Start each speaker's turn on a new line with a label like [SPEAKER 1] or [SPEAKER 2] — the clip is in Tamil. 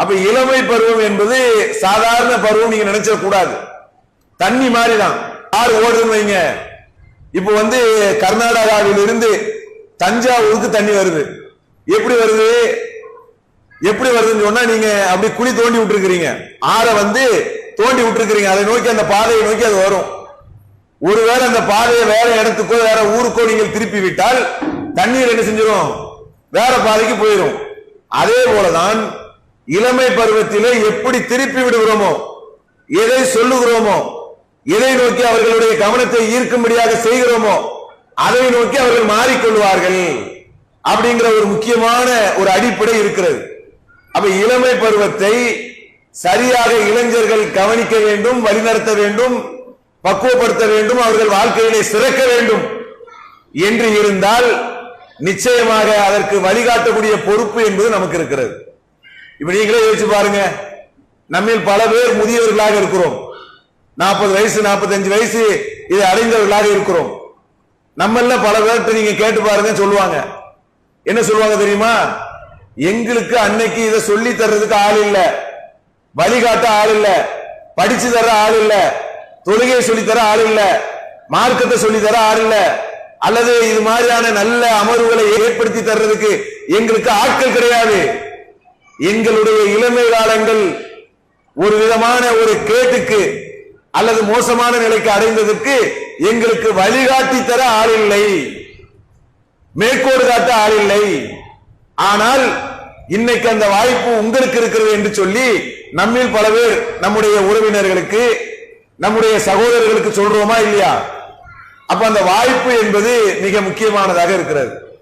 [SPEAKER 1] அப்ப இளமை பருவம் என்பது சாதாரண பருவம் நீங்க நினைச்சிட கூடாது. தண்ணி மாதிரிதான் யார் ஆறு ஓடுதுன்னு வைங்க. இப்போ வந்து கர்நாடகாவில் இருந்து தஞ்சாவூருக்கு தண்ணி வருது. எப்படி வருது? எப்படி வருதுன்னு சொன்னா நீங்க அப்படி குழி தோண்டி விட்டுருக்கிறீங்க. ஆறை வந்து தோண்டி விட்டுருக்கிறீங்க. அதை நோக்கி அந்த பாதையை நோக்கி அது வரும். ஒருவேளை அந்த பாதையை வேற இடத்துக்கோ வேற ஊருக்கோ நீங்கள் திருப்பி விட்டால் தண்ணீர் என்ன செஞ்சிடும் வேற பாதைக்கு போயிடும் அதே போலதான் இளமை பருவத்திலே எப்படி திருப்பி விடுகிறோமோ எதை சொல்லுகிறோமோ எதை நோக்கி அவர்களுடைய கவனத்தை ஈர்க்கும்படியாக செய்கிறோமோ அதை நோக்கி அவர்கள் மாறிக்கொள்வார்கள் அப்படிங்கிற ஒரு முக்கியமான ஒரு அடிப்படை இருக்கிறது. அப்ப இளமை பருவத்தை சரியாக இளைஞர்கள் கவனிக்க வேண்டும் வழிநடத்த வேண்டும் பக்குவப்படுத்த வேண்டும் அவர்கள் வாழ்க்கையிலே சிறக்க வேண்டும் என்று இருந்தால் நிச்சயமாக அதற்கு வழிகாட்டக்கூடிய பொறுப்பு என்பது நமக்கு இருக்கிறது. இப்ப நீங்களே யோசிச்சு பாருங்க. நம்மில் பல பேர் முதியவர்களாக இருக்கிறோம். நாற்பது வயசு நாற்பத்தஞ்சு வயசு இதை அடைந்தவர்களாக இருக்கிறோம். நம்மள பல பேர்கிட்ட நீங்க கேட்டு பாருங்க சொல்லுவாங்க. என்ன சொல்லுவாங்க தெரியுமா? எங்களுக்கு அன்னைக்கு இதை சொல்லி தர்றதுக்கு ஆள் இல்ல. வழிகாட்ட ஆள் இல்ல. படிச்சு தர ஆள் இல்ல. தொழுகையை சொல்லி தர ஆள் இல்ல. மார்க்கத்தை சொல்லி தர ஆள் இல்ல. அல்லது இது மாதிரியான நல்ல அமர்வுகளை ஏற்படுத்தி தர்றதுக்கு எங்களுக்கு ஆட்கள் கிடையாது. எங்களுடைய இளமை காலங்கள் ஒரு விதமான ஒரு கேட்டுக்கு அல்லது மோசமான நிலைக்கு அடைந்ததற்கு எங்களுக்கு வழிகாட்டி தர ஆள் இல்லை. மேற்கோடு காட்ட ஆள் இல்லை. ஆனால் இன்னைக்கு அந்த வாய்ப்பு உங்களுக்கு இருக்கிறது என்று சொல்லி நம்மில் பல பேர் நம்முடைய உறவினர்களுக்கு நம்முடைய சகோதரர்களுக்கு சொல்றோமா இல்லையா? அப்ப அந்த வாய்ப்பு என்பது மிக முக்கியமானதாக இருக்கிறது.